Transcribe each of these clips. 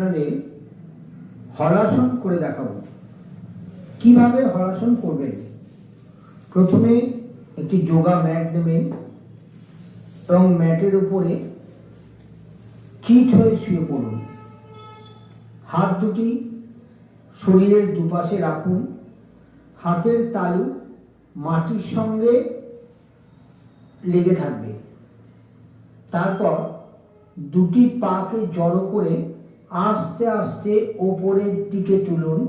আপনাদের হলাসন করে দেখাবো। কীভাবে হলাসন করবেন? প্রথমে একটি যোগা ম্যাট নেবেন এবং ম্যাটের উপরে চিট হয়ে শুয়ে পড়ুন। হাত দুটি শরীরের দুপাশে রাখুন। হাতের তালু মাটির সঙ্গে লেগে থাকবে। তারপর দুটি পাকে জড়ো করে আস্তে আস্তে ওপরের দিকে তুলুন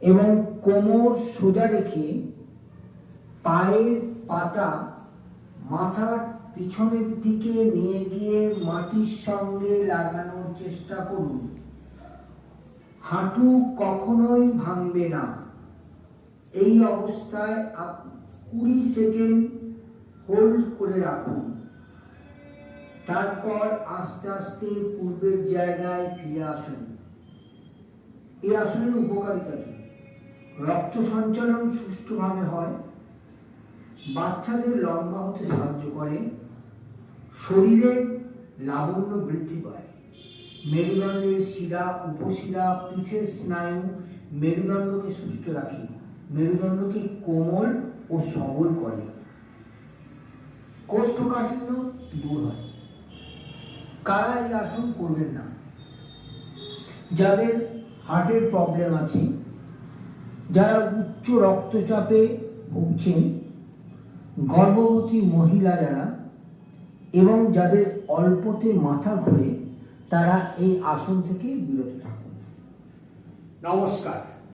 এবং কোমর সোজা রেখে পায়ের পাতা মাথার পিছনের দিকে নিয়ে গিয়ে মাটির সঙ্গে লাগানোর চেষ্টা করুন। হাঁটু কখনোই ভাঙবে না। এই অবস্থায় কুড়ি সেকেন্ড হোল্ড করে রাখুন। তারপর আস্তে আস্তে পূর্বের জায়গায় ফিরে আসুন। এই আসনের উপকারিতা কি? রক্ত সঞ্চালন সুষ্ঠুভাবে হয়, বাচ্চাদের লম্বা হতে সাহায্য করে, শরীরে লাবণ্য বৃদ্ধি পায়। মেরুদণ্ডের শিরা, উপশিরা, পিঠের স্নায়ু মেরুদণ্ডকে সুস্থ রাখে, মেরুদণ্ডকে কোমল ও সবল করে। কোষ্ঠকাঠিন্য দূর হয়। কারা এই আসন করবেন না। যাদের হার্টের প্রবলেম আছে, যারা উচ্চ রক্তচাপে ভুগছেন, গর্ভবতী মহিলা যারা, এবং যাদের অল্পতে মাথা ঘোরে, তারা এই আসন থেকে বিরত থাকুন। নমস্কার।